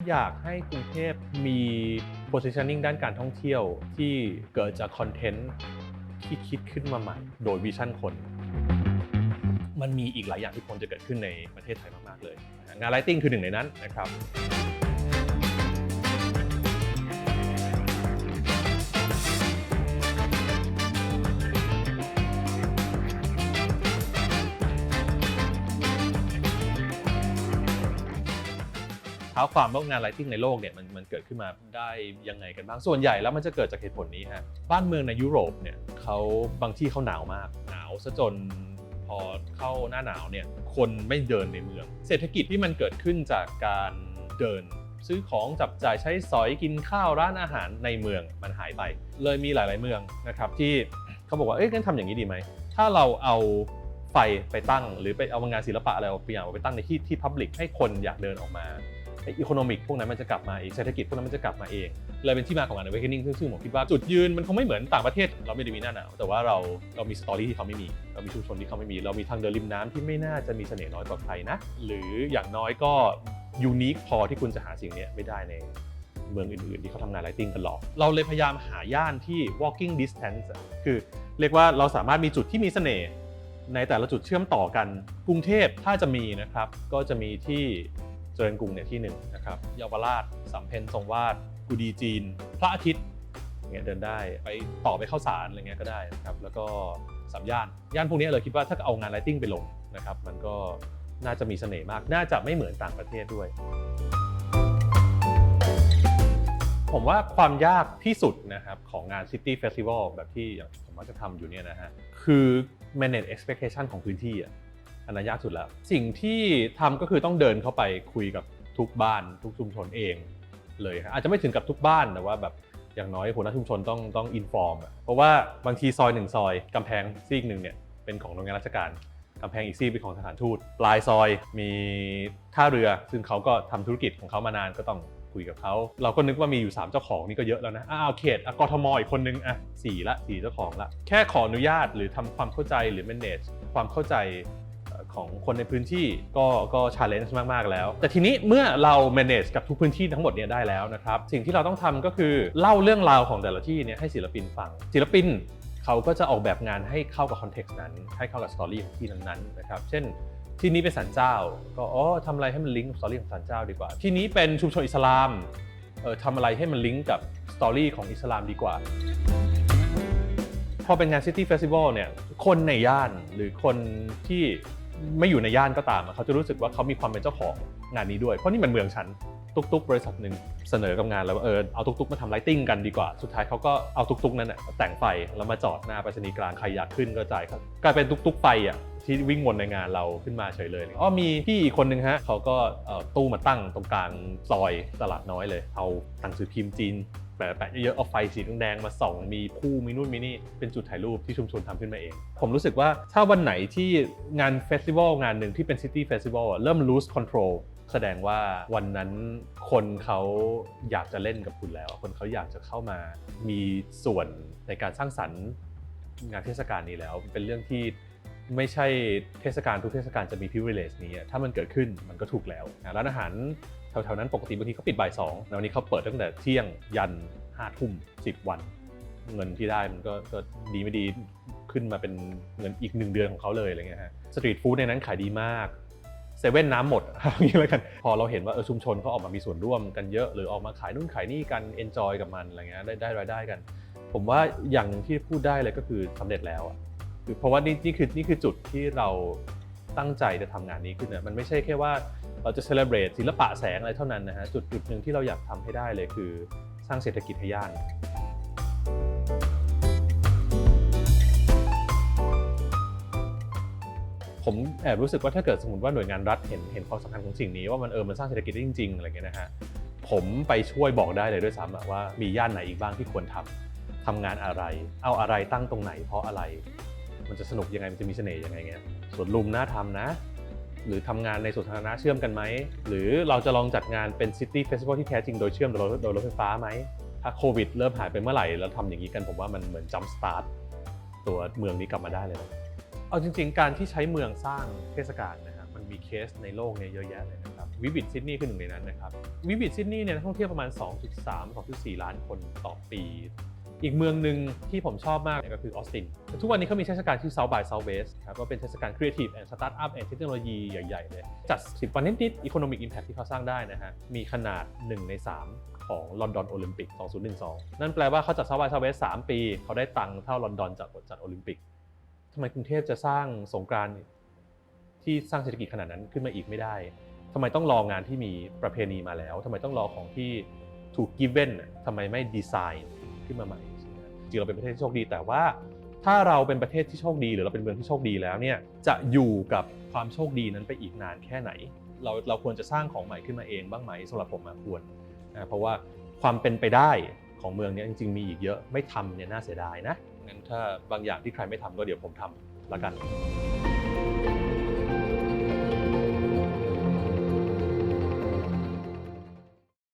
อยากให้กรุงเทพมี positioning ด้านการท่องเที่ยวที่เกิดจากคอนเทนต์ที่คิดขึ้นมาใหม่ โดยวิชั่นคน มันมีอีกหลายอย่างที่ควรจะเกิดขึ้นในประเทศไทยมาก ๆ เลย งานไลติงคือหนึ่งในนั้นนะครับ ท้าความว่างานไลติ้งในโลกเนี่ยมันมันเกิดขึ้นมาได้ยังไงกันบ้าง ส่วนใหญ่แล้วมันจะเกิดจากเหตุผลนี้ฮะบ้านเมืองในยุโรปเนี่ยเขาบางที่เขาหนาวมาก หนาวซะจนพอเข้าหน้าหนาวเนี่ยคนไม่เดินในเมือง เศรษฐกิจที่มันเกิดขึ้นจากการเดินซื้อของจับจ่ายใช้สอยกินข้าวร้านอาหารในเมืองมันหายไป เลยมีหลาย ๆ เมืองนะครับที่เขาบอกว่าเอ้ยงั้นทำอย่างนี้ดีไหม ถ้าเราเอาไฟไปตั้งหรือไปเอางานศิลปะอะไรเอาไปอย่างไปตั้งในที่ที่พับลิกให้คนอยากเดินออกมา อีโคโนมิกพวกนั้นมันจะกลับมาเองเศรษฐกิจพวกนั้นมันจะกลับมาเอง เลยเป็นที่มาของงาน awakening ซึ่งซึ่งผมคิดว่าจุดยืนมันคงไม่เหมือนต่างประเทศ เราไม่ได้มีหน้าหนาวแต่ว่าเราเรามีสตอรี่ที่เขาไม่มี เรามีชุมชนที่เขาไม่มี เรามีทางเดินริมน้ำที่ไม่น่าจะมีเสน่ห์น้อยกว่าใครนะ หรืออย่างน้อยก็ยูนิคพอที่คุณจะหาสิ่งนี้ไม่ได้ในเมืองอื่นๆ ที่เขาทำงานไลติงกันหรอก เราเลยพยายามหาย่านที่ walking distance คือเรียกว่าเราสามารถมีจุดที่มีเสน่ห์ในแต่ละจุดเชื่อมต่อกัน กรุงเทพถ้าจะมีนะครับ ก็จะมีที่ เจริญกรุงเนี่ยที่หนึ่งนะครับเยาวราชสำเพ็ญทรงวาดกุดีจีน พระอาทิตย์อย่างเงี้ยเดินได้ไปต่อไปเข้าสารอะไรเงี้ยก็ได้นะครับแล้วก็สามย่านย่านพวกนี้เลยคิดว่าถ้าเอางานไลติ้งไปลงนะครับมันก็น่าจะมีเสน่ห์มาก น่าจะไม่เหมือนต่างประเทศด้วย ผมว่าความยากที่สุดนะครับของงาน City Festival แบบที่อย่างผมมักจะทำอยู่เนี่ยนะฮะคือ manage expectation ของพื้นที่อะ อันนั้นยากสุดแล้ว สิ่งที่ทำก็คือต้องเดินเข้าไปคุยกับทุกบ้าน ทุกชุมชนเอง เลยครับอาจจะไม่ถึงกับทุกบ้านแต่ว่าแบบอย่างน้อยหัวหน้าชุมชนต้องต้องอินฟอร์มเพราะว่าบางทีซอยหนึ่งซอยกำแพงซีกหนึ่งเนี่ยเป็นของหน่วยงานราชการกำแพงอีกซีกเป็นของสถานทูตปลายซอยมีท่าเรือ ซึ่งเขาก็ทำธุรกิจของเขามานานก็ต้องคุยกับเขาเราก็นึกว่ามีอยู่ 3 เจ้าของนี่ก็เยอะแล้วนะอ้าวเขตอะกทมอีกคนนึงอะสี่ละสี่เจ้าของละแค่ขออนุญาตหรือทำความเข้าใจหรือ manage ความเข้าใจ ของคนในพื้นที่ก็ก็ชาเลนจ์มาก ๆ แล้ว แต่ทีนี้เมื่อเรา manage กับทุกพื้นที่ทั้งหมดเนี้ได้แล้วนะครับ สิ่งที่เราต้องทำก็คือเล่าเรื่องราวของแต่ละที่เนี่ยให้ศิลปินฟัง ศิลปินเขาก็จะออกแบบงานให้เข้ากับคอนเท็กซ์นั้น ให้เข้ากับสตอรี่ของที่นั้นๆนะครับ เช่นที่นี้เป็นสันเจ้า ก็อ๋อทำอะไรให้มันลิงก์กับสตอรี่ของสันเจ้าดีกว่า ที่นี้เป็นชุมชนอิสลามเออทำอะไรให้มันลิงก์กับสตอรี่ของอิสลามดีกว่า พอเป็นงาน City Festival เนี่ย คนในย่านหรือคนที่ ไม่อยู่ในย่านก็ตามเขาจะรู้สึกว่าเขามีความเป็นเจ้าของงานนี้ด้วย เพราะนี่มันเมืองฉันตุกตุกบริษัทหนึ่งเสนอกับงานแล้วว่าเออเอาตุกตุกมาทำไลติ้งกันดีกว่า สุดท้ายเขาก็เอาตุกตุกนั้นแต่งไฟแล้วมาจอดหน้าไปรษณีย์กลางใครอยากขึ้นก็จ่ายครับกลายเป็นตุกตุกไฟอะที่วิ่งวนในงานเราขึ้นมาเฉยเลยอ๋อมีพี่อีกคนนึงฮะเขาก็ตู้มาตั้งตรงกลางซอยตลาดน้อยเลย เอาหนังสือพิมพ์จีน แปะแปะเยอะๆเอาไฟสีแดงๆมาส่องมีผู้มีนู่นมีนี่เป็นจุดถ่ายรูปที่ชุมชนทำขึ้นมาเอง ผมรู้สึกว่าถ้าวันไหนที่งานเฟสติวัลงานหนึ่งที่เป็นซิตี้เฟสติวัลเริ่ม lose control แสดงว่าวันนั้นคนเขาอยากจะเล่นกับคุณแล้ว คนเขาอยากจะเข้ามามีส่วนในการสร้างสรรค์งานเทศกาลนี้แล้ว เป็นเรื่องที่ ไม่ใช่เทศกาลทุกเทศกาลจะมี privilege นี้ ถ้ามันเกิดขึ้นมันก็ถูกแล้วนะร้านอาหารแถวๆนั้นปกติบางทีเขาปิดบ่ายสองแล้ววันนี้เขาเปิดตั้งแต่เที่ยงยันห้าทุ่มสิบวัน เงินที่ได้มันก็ก็ดีไม่ดีขึ้นมาเป็นเงินอีกหนึ่งเดือนของเขาเลยอะไรเงี้ยฮะสตรีทฟู้ดในนั้นขายดีมากเซเว่นน้ำหมดอย่างนี้แล้วกัน พอเราเห็นว่าเออชุมชนเขาออกมามีส่วนร่วมกันเยอะหรือออกมาขายนู่นขายนี่กันเอนจอยกับมันอะไรเงี้ยได้ได้รายได้กัน ผมว่าอย่างที่พูดได้เลยก็คือสำเร็จแล้วอะ เพราะว่านี่นี่คือนี่คือจุดที่เราตั้งใจจะทำงานนี้ขึ้นนะมันไม่ใช่แค่ว่าเราจะเซเลบรตศิลปะแสงอะไรเท่านั้นนะฮะจุดจุดหนึ่งที่เราอยากทำให้ได้เลยคือสร้างเศรษฐกิจให้ย่านผมแอบรู้สึกว่าถ้าเกิดสมมติว่าหน่วยงานรัฐเห็นเห็นความสำคัญของสิ่งนี้ว่ามันเออมันสร้างเศรษฐกิจได้จริงๆอะไรเงี้ยนะฮะผมไปช่วยบอกได้เลยด้วยซ้ำว่ามีย่านไหนอีกบ้างที่ควรทำทำงานอะไร เอาอะไรตั้งตรงไหนเพราะอะไร มันจะสนุกยังไงมันจะมีเสน่ห์ยังไงเงี้ยสวนลุมน่าทำนะ หรือทำงานในสวนสาธารณะเชื่อมกันไหม หรือเราจะลองจัดงานเป็นซิตี้เฟสติวัลที่แท้จริงโดยเชื่อมโดยรถโดยรถไฟฟ้าไหม ถ้าโควิดเริ่มหายไปเมื่อไหร่แล้วทำอย่างนี้กันผมว่ามันเหมือนจัมสตาร์ทตัวเมืองนี้กลับมาได้เลยนะเอาจริง ๆ การที่ใช้เมืองสร้างเทศกาลนะครับมันมีเคสในโลกเนี่ยเยอะแยะเลยนะครับวิวิ t ซิดนีย์คือหนึ่งในนั้นนะครับวิวิ t ซิดนีย์เนี่ยนักท่องเที่ยวประมาณ 2.3 2.4 ล้านคนต่อปี อีกเมืองหนึ่งที่ผมชอบมากก็คือออสติน ทุกวันนี้เขามีเทศกาลที่ South by Southwest ครับก็เป็นเทศกาล Creative and Startup and Technology ใหญ่ ๆ เลย จัด 10 วันนิดๆ Economic Impact ที่เขาสร้างได้นะฮะ มีขนาด 1 ใน 3 ของลอนดอนโอลิมปิก 2012 นั่นแปลว่าเขาจัด South by Southwest 3 ปี เขาได้ตังค์เท่าลอนดอนจัดจัดโอลิมปิกทำไมกรุงเทพจะสร้างสงกรานต์ที่สร้างเศรษฐกิจขนาดนั้นขึ้นมาอีกไม่ได้ทำไมต้องรองานที่มีประเพณีมาแล้วทำไมต้องรอของที่ถูก given น่ะทำไมไม่ดีไซน์ขึ้นมาใหม่ใช่ไหม จริงเราเป็นประเทศที่โชคดี แต่ว่าถ้าเราเป็นประเทศที่โชคดี หรือเราเป็นเมืองที่โชคดีแล้วเนี่ยจะอยู่กับความโชคดีนั้นไปอีกนานแค่ไหน เราเราควรจะสร้างของใหม่ขึ้นมาเองบ้างไหมสำหรับผมควรนะเพราะว่าความเป็นไปได้ของเมืองนี้จริง ๆ มีอีกเยอะไม่ทำเนี่ยน่าเสียดายนะงั้นถ้าบางอย่างที่ใครไม่ทำก็เดี๋ยวผมทำละกัน